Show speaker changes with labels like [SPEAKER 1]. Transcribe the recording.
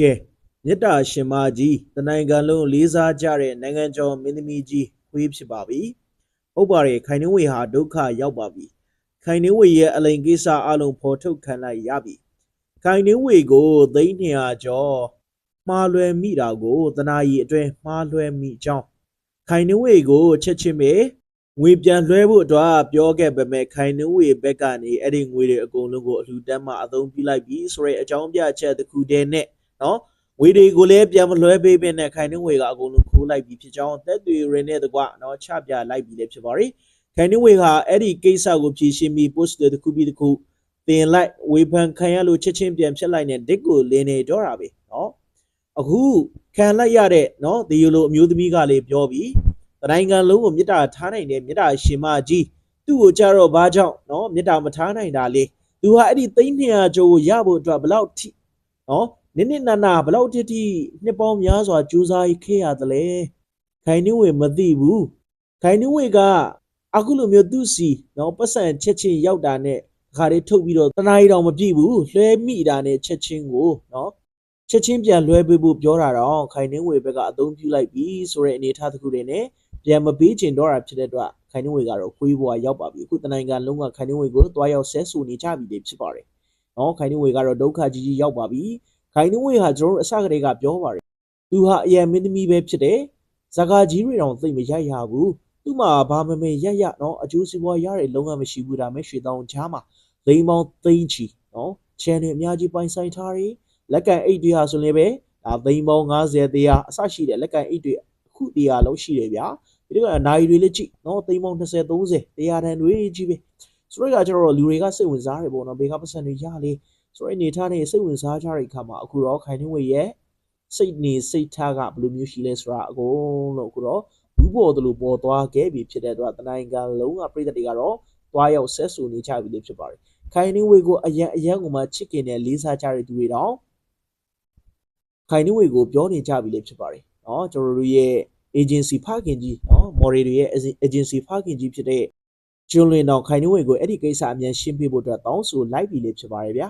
[SPEAKER 1] ကဲမေတ္တာရှင်မကြီးတနိုင်ငံလုံးလေးစားကြတဲ့နိုင်ငံကျော်မင်းသမီးကြီးခွေးဖြစ်ပါပြီဟုတ်ပါတယ်ခိုင်နှင်းဝေဟာဒုက္ခရောက်ပါပြီခိုင်နှင်းဝေရဲ့အလိန်ကိစ္စအလုံးဖော်ထုတ်ခံလိုက်ရပြီခိုင်နှင်းဝေကိုသိန်း200ကျော်မှားလွယ်မိတာကိုတနာရီအတွင်းမှားလွယ်မိကြောင်းခိုင်နှင်းဝေကိုချက်ချင်းပဲငွေပြန်လွှဲဖို့အတွက်ပြောခဲ့ပေမဲ့ခိုင်နှင်းဝေဘက်ကနေအဲ့ဒီငွေတွေအကုန်လုံးကိုအလှူတန်းမှအသုံးပြုလိုက်ပြီဆိုတဲ့အကြောင်းပြချက်တစ်ခုတည်းနဲ့ နော်ငွေတွေကိုလည်းပြန်မလွှဲပေးပေးနဲ့ခိုင်နှင်းဝေကအကုန်လုံးခိုးလိုက်ပြီးဖြစ်ကြောင်းသက်တွေရင်းနဲ့တကွနော်ချပြလိုက်ပြီးလည်းဖြစ်ပါရီခိုင်နှင်းဝေဟာအဲ့ဒီကိစ္စကိုဖြေရှင်းပြီး post တစ်ခုပြီးတစ်ခုတင်လိုက်ဝေဖန်ခံရလို့ချက်ချင်းပြန်ဖြစ်လိုက်နဲ့ဒစ်ကိုလင်းနေတော့တာပဲနော်အခုခံလိုက်ရတဲ့နော်ဒီလိုအမျိုးသမီးကလည်းပြောပြီးတနိုင်ငံလုံးကိုမြစ်တာထားနိုင်တဲ့မြစ်တာရှင်မကြီးသူ့ကိုကြတော့ဘာကြောင့်နော်မြစ်တာမထားနိုင်တာလေသူဟာအဲ့ဒီသိန်း200ကျော်ကိုရဖို့အတွက်ဘယ်လောက်ထိနော် နစ်နစ်နာနာဘလောက်တိတိနှစ်ပေါင်းများစွာကြိုးစားခဲ့ရတယ်လေခိုင်နှင်းဝေမသိဘူးခိုင်နှင်းဝေကအခုလိုမျိုးသူ့စီနော်ပတ်စံချက်ချင်းရောက်တာနဲ့ခါလေးထုတ်ပြီးတော့တနားရီတောင်မပြည့်ဘူးလွှဲမိတာနဲ့ချက်ချင်းကိုနော်ချက်ချင်းပြန်လွှဲပေးဖို့ပြောတာတော့ခိုင်နှင်းဝေဘက်ကအသုံးပြုလိုက်ပြီဆိုတဲ့အနေအထားတစ်ခုတည်းနဲ့ပြန်မပေးချင်တော့တာဖြစ်တဲ့အတွက်ခိုင်နှင်းဝေကတော့ခွေးဘွားရောက်ပါပြီအခုတနိုင်ငံလုံးကခိုင်နှင်းဝေကိုတွားရောက်ဆဲဆူနေကြပြီလေဖြစ်ပါတယ်နော်ခိုင်နှင်းဝေကတော့ဒုက္ခကြီးကြီးရောက်ပါပြီ ခိုင်နှဝေဟာကျွန်တော်တို့အစကတည်းကပြောပါတယ်သူဟာအယံမင်းသမီးပဲဖြစ်တယ်ဇကာကြီးတွေတောင်သိမ့်မရိုက်ရဘူးသူ့မှာဘာမမေရက်ရနော်အကျိုးစီးပွားရတဲ့လုံးဝမရှိဘူးဒါမဲ့ရွှေတောင်ချားမှာလိန်ပေါင်းသိန်းချီနော် channel အများကြီးပိုင်ဆိုင်ထားတယ်လက်ကင်အိတ်တွေဟာဆိုရင်ပဲဒါသိန်းပေါင်း90တရားအစရှိတဲ့လက်ကင်အိတ်တွေအခုတရားလုံးရှိတယ်ဗျာဒီကနိုင်တွေလည်းကြည့်နော်သိန်းပေါင်း20 30တရားတန်တွေကြီးပဲဆိုတော့ကကျွန်တော်တို့လူတွေကစိတ်ဝင်စားတယ်ပေါ့နော်ဘေကပတ်စံတွေရလေ ဆိုတော့အနေထားနဲ့စိတ်ဝင်စားကြတဲ့အခါမှာအခုတော့ခိုင်နှင်းဝေရဲ့စိတ်နေစိတ်ထားကဘယ်လိုမျိုးရှိလဲဆိုတာအကုန်လုံးအခုတော့ဘူးပေါ်တလို့ပေါ်သွားခဲ့ပြီဖြစ်တဲ့အတွက်တနိုင်ကလုံးကပြည်သက်တွေကတော့တွားရောက်ဆက်ဆူနေကြပြီလို့ဖြစ်ပါတယ်ခိုင်နှင်းဝေကိုအရန်အရန်ကိုမှချစ်ခင်နဲ့လေးစားကြတဲ့သူတွေတော့ခိုင်နှင်းဝေကိုပြောနေကြပြီလို့ဖြစ်ပါတယ်နော်ကျွန်တော်တို့ရဲ့ agency ဖခင်ကြီးနော်မော်ရီတွေရဲ့ agency ဖခင်ကြီးဖြစ်တဲ့ကျွလွင်တော်ခိုင်နှင်းဝေကိုအဲ့ဒီကိစ္စအမြန်ရှင်းပြဖို့အတွက်တောင်းဆိုလိုက်ပြီလေဖြစ်ပါတယ်ဗျာ